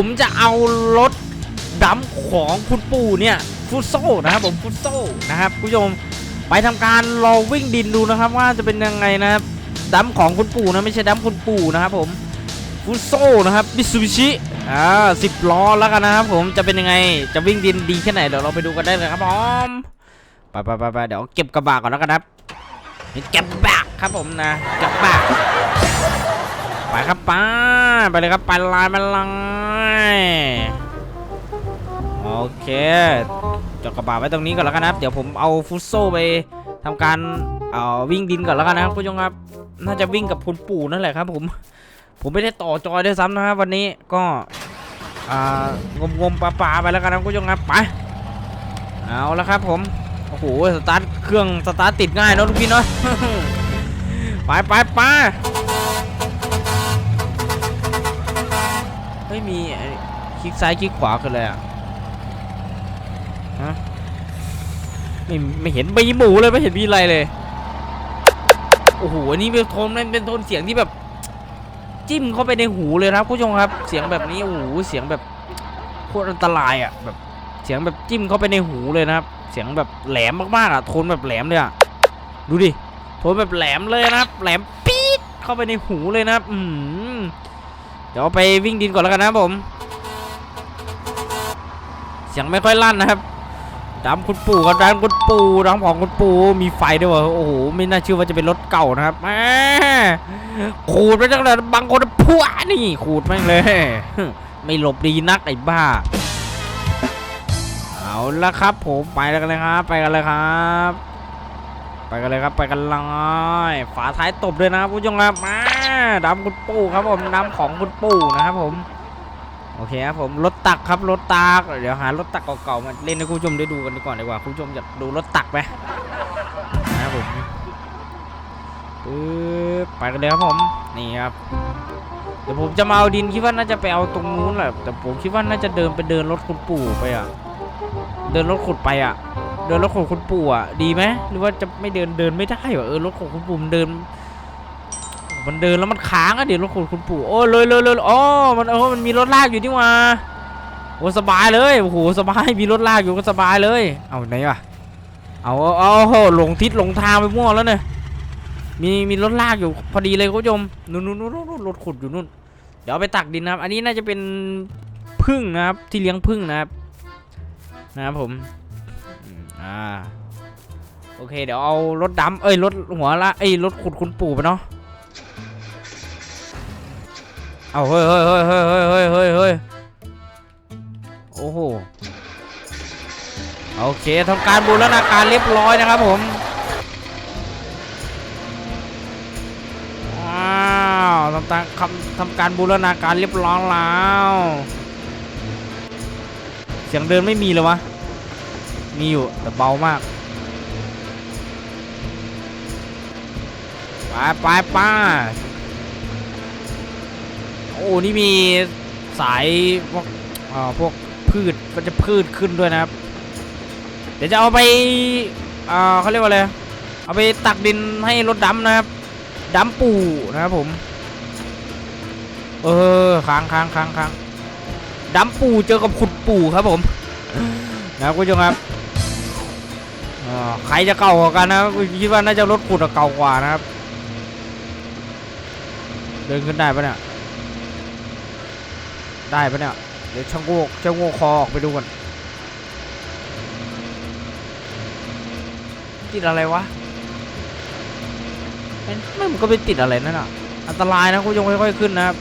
ผมจะเอารถดำของคุณปู่เนี่ยฟุตโซนะครับผมฟุตโซนะครับคุณผู้ชมไปทำการรอวิ่งดินดูนะครับ ว่าจะเป็นยังไงนะครับดำของคุณปู่นะไม่ใช่ดำคุณปู่นะครับผมฟุตโซนะครับมิซูบิชิอ่าสิบล้อแล้วกันนะครับผมจะเป็นยังไงจะวิ่งดินดีแค่ไหนเดี๋ยวเราไปดูกันได้เลยครับผมไปไปไปไปเดี๋ยวเก็บกระบะก่อนแล้วกันครับเก็บกระบะครับผมนะเก็บกระบะไปครับป้าไปเลยครับไปลายไปลา ยโอเคจอดกระบะไว้ตรงนี้ก่อนแล้วกันนะครับ เดี๋ยวผมเอาฟุตโซไปทำการเอ่อวิ่งดินก่อนแล้วกันนะครับผู้ชมครับ น่าจะวิ่งกับคุณปู่นั่นแหละครับ ผม ผมไม่ได้ต่อจอยด้วยซ้ำนะครับวันนี้ก็อ่างมงมปลาปลาไปแล้วกันนะคุณผู้ชมครับไปเอาแล้วครับ ผมโอ้โหสตาร์ทเครื่องสตาร์ทติดง่ายเนอะทุกพี่เนาะไปไปไป ไม่มีคลิกซ้ายคลิกขวาคืออะไรอะฮะไม่ไม่เห็นใบหมูเลยไม่เห็นมีอะไรเลยโอ้โหอันนี้เป็นโทนมันเป็นโทนเสียงที่แบบจิ้มเข้าไปในหูเลยครับผู้ชมครับ เสียงแบบนี้โอ้โหเสียงแบบโคตรอันตรายอะแบบเสียงแบบจิ้มเข้าไปในหูเลยนะครับ เสียงแบบแหลมมากๆอะโทนแบบแหลมเลยอะดูดิโทนแบบแหลมเลยนะครับ แหลมปี๊ดเข้าไปในหูเลยนะครับ อืม เดี๋ยวไปวิ่งดินก่อนแล้วกันนะผมเสียงไม่ค่อยลั่นนะครับดำคุณปู่กับดำคุณปู่ดำของคุณปู่มีไฟด้วยวะโอ้โหไม่น่าเชื่อว่าจะเป็นรถเก่านะครับแหมขูดไปจังเลยบางคนพัวนี่ขูดแม่งเลย ไม่หลบดีนักไอ้บ้า เอาละครับผมไปแล้วกันเลยครับ ไปกันเลยครับ ไปกันเลยครับไปกันเลยฝาท้ายตบด้วยนะครับผู้ชมครับมาดำคุณปู่ครับผมดำของคุณปู่นะครับผมโอเคครับผมรถตักครับรถตักเดี๋ยวหารถตักเก่าๆมาเล่นให้คุณผู้ชมได้ดูกันดีก่อนดีกว่าคุณผู้ชมอยากดูรถตักไหมนะครับผมปึ๊บไปกันเลยครับผมนี่ครับเดี๋ยวผมจะมาเอาดินคิดว่าน่าจะไปเอาตรงนู้นแหละแต่ผมคิดว่าน่าจะเดินไปเดินรถคุณปู่ไปอะ เดินรถขุดไปอะ เดินรถของคุณปู่อะดีไหมหรือว่าจะไม่เดินเดินไม่ได้เหรอเออรถของคุณปู่มันเดิน มันเดินแล้วมันค้างอะเดี๋ยวรถของคุณปู่โอ้เลยเลยเลยอ๋อมันเออมันมีรถลากอยู่นี่ว่าโอ้สบายเลยโอ้โหสบายมีรถลากอยู่ก็สบายเลย เอาไหนวะเอาเอาเอาโหหลงทิศหลงทางไปมั่วแล้วเนี่ยมีมีรถลากอยู่พอดีเลยคุณผู้ชมนู่นนู่นนู่นรถขุดอยู่นู่นเดี๋ยวไปตักดินนะครับ อันนี้น่าจะเป็นพึ่งนะครับที่เลี้ยงพึ่งนะครับนะครับผม โอเค เดี๋ยวเอารถดำเอ้ยรถหัวละเอ้ยรถขุดคุณปู่ไปเนาะเอาเฮ้ยเฮ้ยเฮ้ยเฮ้ยเฮ้ยเฮ้ยเฮ้ยโอ้โหโอเคทำการบูรณาการเรียบร้อยนะครับผมว้าวทำการทำทำการบูรณาการเรียบร้อยแล้ว เสียงเดินไม่มีเลยวะ มีอยู่แต่เบามากไปไปไปโอ้นี่มีสายพวกอ่อพวกพืชก็จะพืชขึ้นด้วยนะครับ เดี๋ยวจะเอาไปเอ่อเขาเรียกว่าอะไรเอาไปตักดินให้รถดำนะครับดำปูนะครับผม เออค้างค้างค้างค้างดำปูเจอกับขุดปูครับผม นะครับคุณผู้ชมครับ ใครจะเก่ากว่ากันนะคิดว่าน่าจะรถขุดอะเก่ากว่านะครับ เดินขึ้นได้ปะเนี่ย ได้ปะเนี่ย เดี๋ยวช่างโงกช่างโงกคอออกไปดูก่อนติดอะไรวะไม่มันก็ไปติดอะไรนั่นอะ อันตรายนะคุณผู้ชมค่อยๆขึ้นนะครับ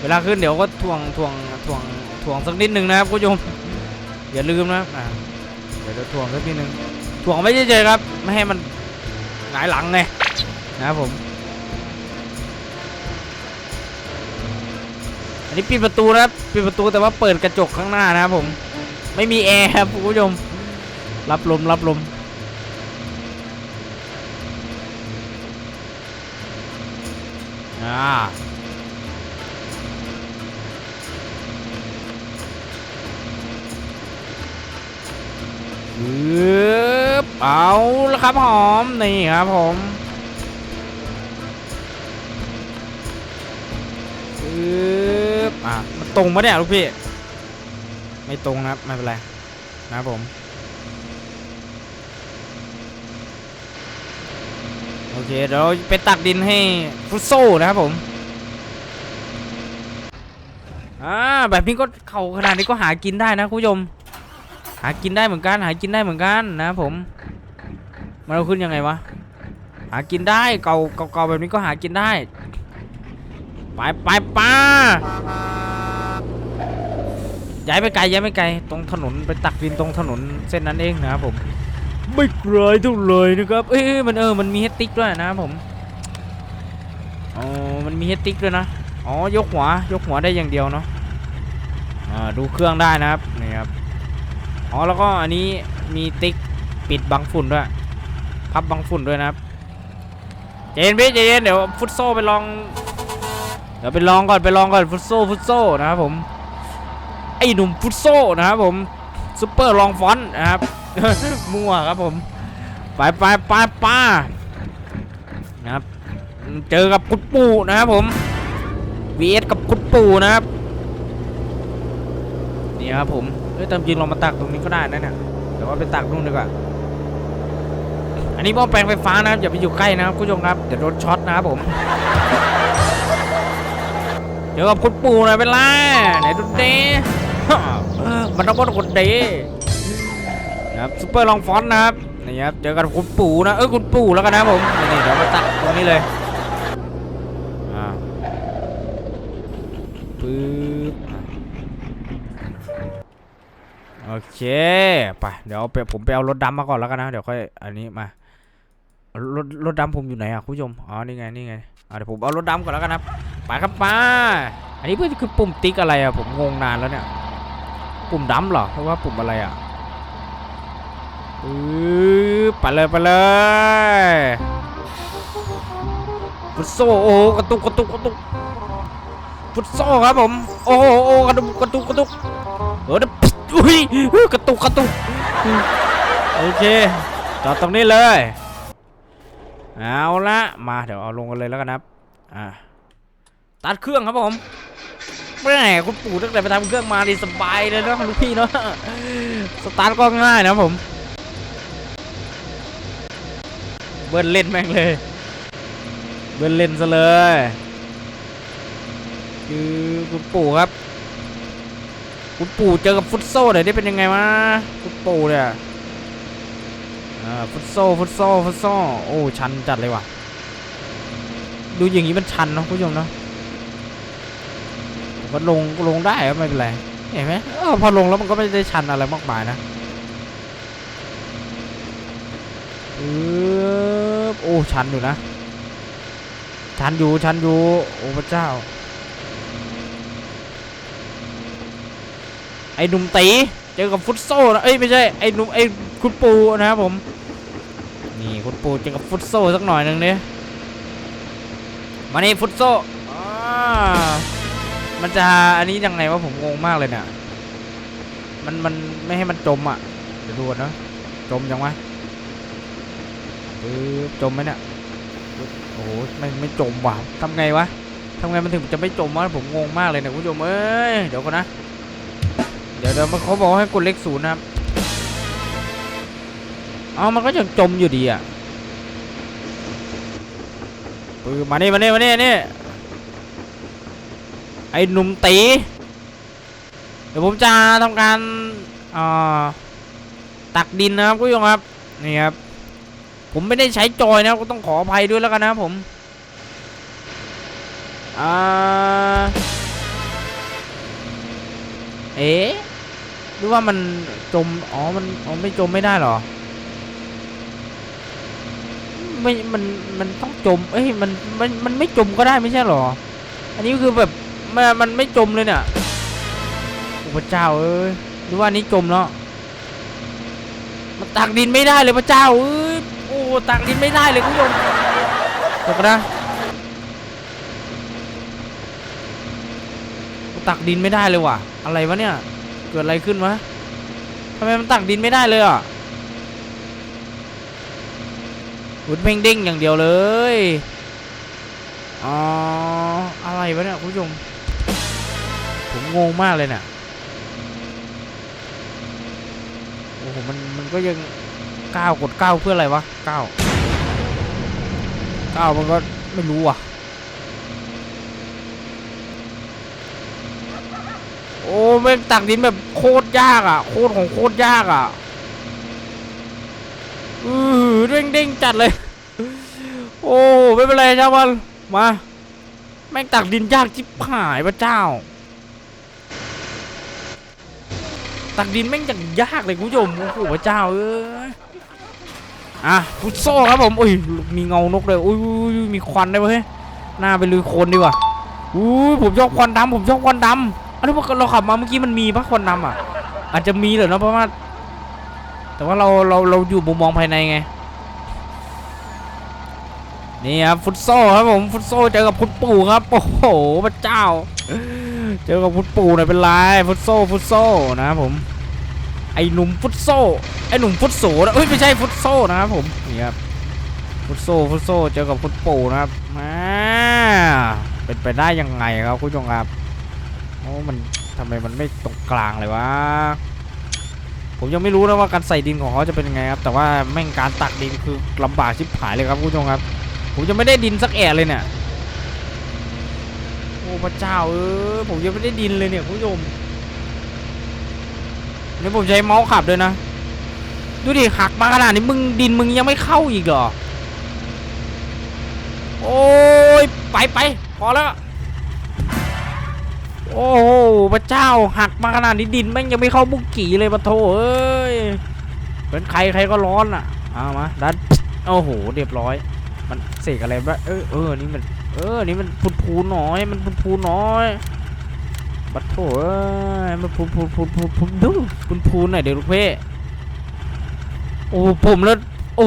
เวลาขึ้นเดี๋ยวก็ถ่วงถ่วงถ่วงถ่วงสักนิดหนึ่งนะครับคุณผู้ชม อย่าลืมนะอ่าเดี๋ยวจะถ่วงสักนิดนึงถ่วงไม่เฉยๆครับ ไม่ให้มันหงายหลังไงนะครับผม อันนี้ปิดประตูนะครับปิดประตูแต่ว่าเปิดกระจกข้างหน้านะครับผม ไม่มีแอร์ครับคุณผู้ชม รับลมรับลมอ่า บเอาละครับหอม นี่ครับผมปึ๊บอะมันตรงปะเนี่ยลูกพี่ ไม่ตรงนะครับ ไม่เป็นไร นะครับผม โอเค เดี๋ยวเราไปตักดินให้ฟุตโซ่นะครับผม อ่า แบบนี้ก็เข่าขนาดนี้ก็หากินได้นะคุณผู้ชม หากินได้เหมือนกัน หากินได้เหมือนกันนะผมมันเอาขึ้นยังไงวะหากินได้เก่าเก่าแบบนี้ก็หากินได้ ไปไปป้าย้ายไปไกลย้ายไปไกลตรงถนนไปตักดินตรงถนนเส้นนั้นเองนะครับผมไม่ไกลเท่าเลยนะครับเอ้ยมันเออมันมีเฮติกด้วยนะครับผมอ๋อมันมีเฮติกด้วยนะอ๋อยกหัวยกหัวได้อย่างเดียวเนาะอ่าดูเครื่องได้นะครับนี่ครับ อ๋อแล้วก็อันนี้มีติ๊กปิดบังฝุ่นด้วยพับบังฝุ่นด้วยนะครับเจนพี่เจนเดี๋ยวฟุตโซไปลอง เดี๋ยวไปลองก่อนไปลองก่อนฟุตโซฟุตโซนะครับผมไอ้หนุ่มฟุตโซนะครับผมซุปเปอร์ลองฟอนต์นะครับมั่วครับผมไปไปไปป้านะครับเจอกับกุดปูนะครับผม vs กับกุดปูนะครับนี่ครับผม เอ้ยตามจริงเรามาตักตรงนี้ก็ได้นะเนี่ยเดี๋ยวว่าไปตักนู่นดีกว่า อันนี้หม้อแปลงไฟฟ้านะครับอย่าไปอยู่ใกล้นะครับคุณผู้ชมครับเดี๋ยวโดนช็อตนะครับผมเจอกับคุณปู่หน่อยเป็นไรไหนดูเดมันต้องเป็นคนเดนะครับซุปเปอร์ลองฟอนต์นะครับนี่ครับเจอกับคุณปู่นะเออคุณปู่แล้วกันนะผมนี่เดี๋ยวมาตักตรงนี้เลยอ่าปึ๊ โอเคไปเดี๋ยวไปผมไปเอารถดำมาก่อนแล้วกันนะเดี๋ยวค่อยอันนี้มารถรถดำผมอยู่ไหนอะคุณผู้ชมอ๋อนี่ไงนี่ไงอะเดี๋ยวผมเอารถดำก่อนแล้วกันครับไปครับป้าอันนี้เพื่อคือปุ่มติ๊กอะไรอะผมงงนานแล้วเนี่ยปุ่มดำเหรอหรือว่าปุ่มอะไรอะอือไปเลยไปเลยฟุตโซโอ้กระตุกกระตุกกระตุกฟุตโซครับผมโอ้โอ้กระตุกกระตุกกระตุกเออเดี อุ้ยกระตุกกระตุกโอเคจอดตรงนี้เลย เอาละมาเดี๋ยวเอาลงกันเลยแล้วกันครับอ่าตัดเครื่องครับผมแม่คุณปู่ตั้งแต่ไปทำเครื่องมาดีสบายเลยนะลูกพี่เนาะสตาร์ทก็ง่ายนะผม เบิ้ลเล่นแม่งเลย เบิ้ลเล่นซะเลย คือคุณปู่ครับ คุณปู่เจอกับฟุตโซ่เดี๋ยวนี้เป็นยังไงวะคุณปู่เนี่ยอ่าฟุตโซ่ฟุตโซ่ฟุตโซ่โอ้ชันจัดเลยว่ะ ดูอย่างนี้มันชันเนาะคุณผู้ชมเนาะก็ลงลงได้ไม่เป็นไรเห็นไหมเออพอลงแล้วมันก็ไม่ได้ชันอะไรมากมายนะปึ๊บโอ้ชันอยู่นะ ชันอยู่ชันอยู่โอ้พระเจ้า อ้หนุ่มตีเจอกับฟุตโซ่นะเอ้ยไม่ใช่ไอ้หนุ่มไอ้คุณปูนะครับผมนี่คุณปูเจอกับฟุตโซ่สักหน่อยหนึ่งเนี่ยมานี่ฟุตโซ่อ่ามันจะอันนี้ยังไงวะผมงงมากเลยเนี่ยมันมันไม่ให้มันจมอะเดี๋ยวดูก่อนนะจมยังวะปึ๊บจมไหมเนี่ยโอ้โหไม่ไม่จมว่ะทำไงวะทำไงมันถึงจะไม่จมวะผมงงมากเลยเนี่ยคุณผู้ชมเอ้ยเดี๋ยวก่อนนะ เดี๋ยวมันเขาบอกให้กดเลขศูนย์นะครับ เอามันก็ยังจมอยู่ดีอะปืมานี่มานี่มานี่นี่ไอ้หนุ่มตี เดี๋ยวผมจะทำการอ่าตักดินนะครับคุณผู้ชมครับ นี่ครับ ผมไม่ได้ใช้จอยนะครับก็ต้องขออภัยด้วยแล้วกันนะครับผมอ่าเอ๊ะ รือว่ามันจม อ๋อ มันอ๋อไม่จมไม่ได้หรอ ไม่ มัน มันต้องจม เอ้ย มัน มัน มันไม่จมก็ได้ไม่ใช่หรอ อันนี้คือแบบ มันมันไม่จมเลยเนี่ยโอ้พระเจ้าเอ้ยหรือว่านี้จมแล้วมันตักดินไม่ได้เลยพระเจ้าเอ้ย โอ้ ตักดินไม่ได้เลยคุณผู้ชมเดี๋ยวก่อนนะตักดินไม่ได้เลยว่ะ อะไรวะเนี่ย เกิดอะไรขึ้นวะทำไมมันตักดินไม่ได้เลยอะหุ่นเพ่งเด้งอย่างเดียวเลยอ๋ออะไรวะเนี่ยคุณผู้ชมผมงงมากเลยเนี่ยโอ้โหมันมันก็ยังก้าวกดก้าวเพื่ออะไรวะก้าวก้าวมันก็ไม่รู้อะ อ้แม่งตักดินแบบโคตรยากอะ โคตรของโคตรยากอะอือเด้งเด้งๆจัดเลย โอ้ไม่เป็นไรช่างมันมาแม่งตักดินยากจิบหายพระเจ้า ตักดินแม่งอย่างยากเลยคุณผู้ชมโอ้โหพระเจ้าเอ้ยอะฟุตโซ่ครับผมอุ้ยมีเงานกเลยอุ้ยอุ้ยอยมีควันด้วยเว้ยหน้าไปลุยโคนดีกว่าอุ้ผมชอบควันดำผมชอบควันดำ อันนี้พวเราขับมาเมื่อกี้มันมีปะควันดำอะ อาจจะมีเหรอเนาะเพราะว่า แต่ว่าเราเราเราอยู่มุมมองภายในไง นี่ครับฟุตโซ่ครับผมฟุตโซ่เจอกับคุณปู่ครับโอ้โหพระเจ้า เจอกับคุณปู่หน่อยเป็นไรฟุตโซ่ฟุตโซ่นะครับผม ไอหนุ่มฟุตโซ่ไอหนุ่มฟุตโซ่นะเอ้ยไม่ใช่ฟุตโซ่นะครับผมนี่ครับฟุตโซ่ฟุตโซ่เจอกับคุณปู่นะครับมาเป็นไปได้ยังไงครับคุณผู้ชมครับ โอ้มันทำไมมันไม่ตรงกลางเลยวะ ผมยังไม่รู้นะว่าการใส่ดินของเขาจะเป็นยังไงครับ แต่ว่าแม่งการตักดินคือลำบากชิบหายเลยครับคุณผู้ชมครับ ผมจะไม่ได้ดินสักแอะเลยเนี่ย โอ้พระเจ้าเออผมยังไม่ได้ดินเลยเนี่ยคุณผู้ชมนี่ผมใช้เมาส์ขับด้วยนะ ดูดิหักมาขนาดนี้มึงดินมึงยังไม่เข้าอีกเหรอ โอ้ยไปไปพอแล้ว โอ้โหพระเจ้าหักมาขนาดนี้ดินแม่งยังไม่เข้าบุกกี่เลยปะโถเอ้ยเป็นใครใครก็ร้อนอะเอามาดันโอ้โหเรียบร้อย มันเสกอะไรบ้าเออเออนี่มันเออนี่มันพูนพูนน่อย มันพูนพูนน่อยบัดโถเอ้ยมันพูนพูนพูนพูนพูนดูพูนพูนหน่อยเดี๋ยวลูกเพ่โอ้ผมแล้วโอ้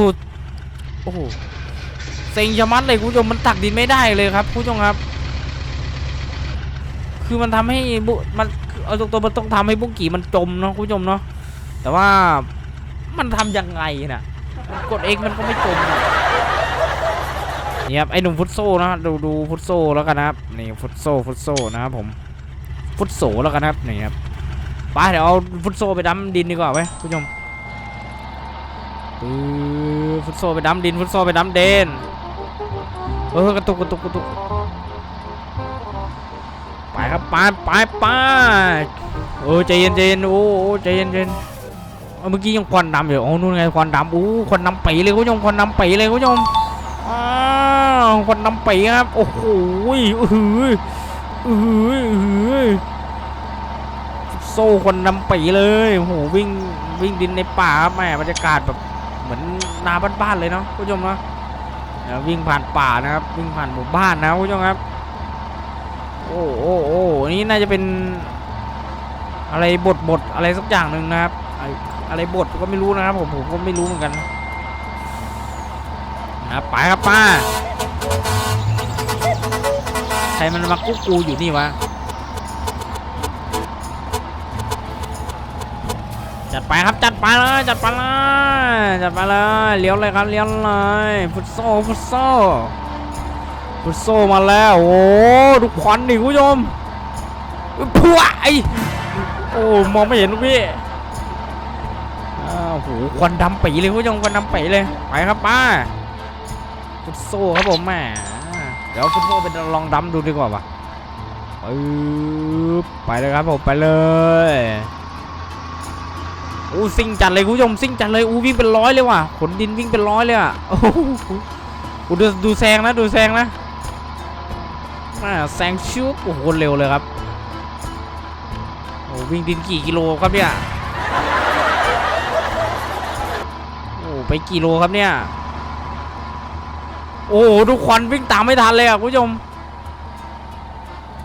โอ้เซ็งชะมัดเลยคุณผู้ชมมันตักดินไม่ได้เลยครับคุณผู้ชมครับ คือมันทำให้บุมันเอาตรงๆมันต้องทำให้บุกกี้มันจมเนาะคุณผู้ชมเนาะแต่ว่ามันทำยังไงน่ะกดเองมันก็ไม่จมอะนี่ครับไอหนุ่มฟุตโซนะดูดูฟุตโซแล้วกันนะครับนี่ฟุตโซฟุตโซนะครับผมฟุตโซแล้วกันนะครับนี่ครับไปเดี๋ยวเอาฟุตโซไปดำดินดีกว่าไหมคุณผู้ชมปื้อฟุตโซไปดำดินฟุตโซไปดำเดนเออกระตุกกระตุกกระตุก ครับไปไปไปเออใจเย็นใจเย็นโอ้ใจเย็นใจเย็นเมื่อกี้ยังควันดำอยู่โอ้นู่นไงควันดำอู้ควันดำปีเลยคุณผู้ชมควันดำปีเลยคุณผู้ชมอ้าวคนนำปีครับโอ้โหอือออือออืออโซ่คนนำปีเลยโอ้โหวิ่งวิ่งดินในป่าครับแม่บรรยากาศแบบเหมือนนาบ้านๆเลยเนาะคุณผู้ชมเนาะเนี่ยวิ่งผ่านป่านะครับ วิ่งผ่านหมู่บ้านนะคุณผู้ชมครับ โอ้โอ้โอ้นี่น่าจะเป็น อะไรบทบทอะไรสักอย่างหนึ่งนะครับ อะไรบทก็ไม่รู้นะครับผมผมก็ไม่รู้เหมือนกันนะไปครับป้าใครมันมากุ๊กกูอยู่นี่วะจัดไปครับจัดไปเลยจัดไปเลยจัดไปเลยเลี้ยวเลยครับเลี้ยวเลยฟุตโซ่ฟุตโซ่ ฟุโซมาแล้ว โอ้ดูควันดิคุณผู้ชมพัวไอโอ้มองไม่เห็นลูกพี่อ้าวโหควันดำปีเลยคุณผู้ชมควันดำปีเลยไปครับป้าฟุโซครับผมแหมเดี๋ยวฟุตโซไปลองดำดูดีกว่าปะไปเลยครับผมไปเลยอู้ซิ่งจัดเลยคุณผู้ชมซิ่งจัดเลยอู้วิ่งเป็นร้อยเลยว่ะขนดินวิ่งเป็นร้อยเลยอะโอ้โหอู้ดูดูแซงนะดูแซงนะ อ่าแซงชุบโอ้โหเร็วเลยครับโอ้วิ่งดินกี่กิโลครับเนี่ยโอ้ไปกี่โลครับเนี่ยโอ้ดูควันวิ่งตามไม่ทันเลยอะคุณผู้ชม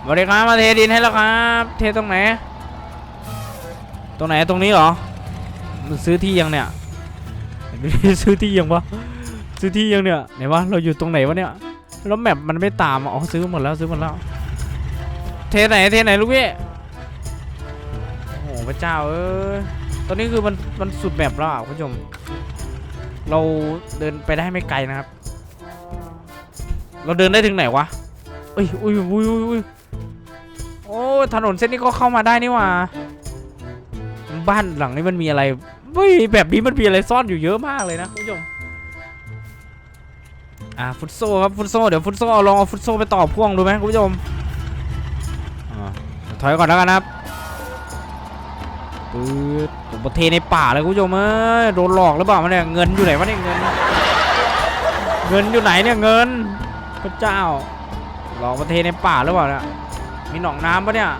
สวัสดีครับมาเทดินให้แล้วครับ เทตรงไหน ตรงไหนตรงนี้เหรอซื้อที่ยังเนี่ยซื้อที่ยังวะซื้อที่ยังเนี่ยไหนวะเราอยู่ตรงไหนวะเนี่ย แล้วแมปมันไม่ตามอ๋อซื้อหมดแล้วซื้อหมดแล้ว เทไหนเทไหนลูกพี่โอ้โหพระเจ้าเอ้ยตอนนี้คือมันมันสุดแมปแล้วอะคุณผู้ชม เราเดินไปได้ไม่ไกลนะครับ เราเดินได้ถึงไหนวะเอ้ยอุ้ยอุ้ยอุ้ยอุ้ยโอ้ถนนเส้นนี้ก็เข้ามาได้นี่ว่าบ้านหลังนี้มันมีอะไรเฮ้ยแบบนี้มันมีอะไรซ่อนอยู่เยอะมากเลยนะคุณผู้ชม อ่าฟุตโซครับฟุตโซเดี๋ยวฟุตโซเอาลองเอาฟุตโซไปต่อพ่วงดูไหมคุณผู้ชมถอยก่อนแล้วกันครับปืดผมประเทในป่าเลยคุณผู้ชมเอ้ยโดนหลอกหรือเปล่ามันเนี่ยเงินอยู่ไหนวะเนี่ยเงิน เงินอยู่ไหนเนี่ยเงินพระเจ้า หลอกประเทในป่าหรือเปล่าเนี่ยมีหนองน้ำปะเนี่ย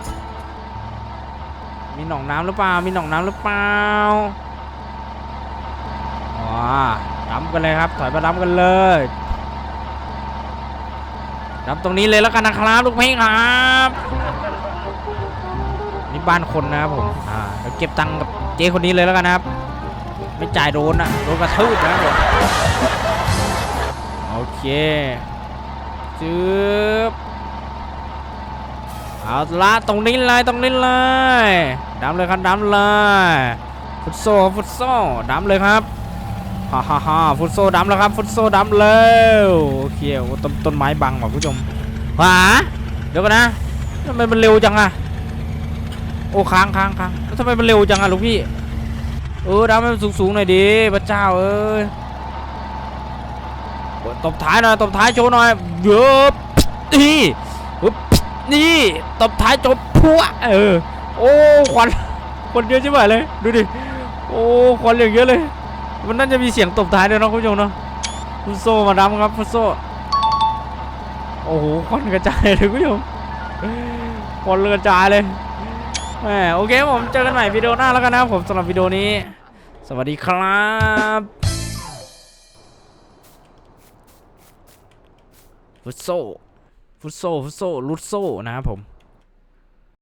มีหนองน้ำหรือเปล่า มีหนองน้ำหรือเปล่าว้าดำกันเลยครับ ถอยมาดำกันเลย ดำตรงนี้เลยแล้วกันนะครับลูกเพี่ครับนี่บ้านคนนะครับผมอ่าเดี๋ยวเก็บตังค์กับเจ๊คนนี้เลยแล้วกันนะครับ ไม่จ่ายโดนอะโดนกระทืบนะครับผมโอเคจึ๊บเอาละตรงนี้เลยตรงนี้เลยดำเลยครับดำเลยฟุตโซฟุตโซดำเลยครับ ฮ่าฮ่าฮ่าฟุตโซดำแล้วครับฟุตโซดำแล้วโอเคต้นต้นไม้บังว่ะผู้ชมหาเดี๋ยวกันนะทำไมมันเร็วจังอะโอ้ค้างค้างค้างแล้วทำไมมันเร็วจังอะลูกพี่เออดำให้มันสูงๆหน่อยดิพระเจ้าเอ้ยตบท้ายหน่อยตบท้ายโชว์หน่อยเยอะนี่นี่ตบท้ายจบพัวเออโอ้ควันควันเยอะใช่ไหมเลยดูดิโอ้ควันอย่างเยอะเลย มันน่าจะมีเสียงตบท้ายด้วยนะคุณผู้ชมเนาะฟุตโซมาดำครับฟุตโซโอ้โหควันกระจายเลยคุณผู้ชมควันกระจายเลยแหมโอเคผมเจอกันใหม่วิดีโอหน้าแล้วกันนะครับผมสำหรับวิดีโอนี้ สวัสดีครับฟุตโซฟุตโซฟุตโซลุดโซนะครับผม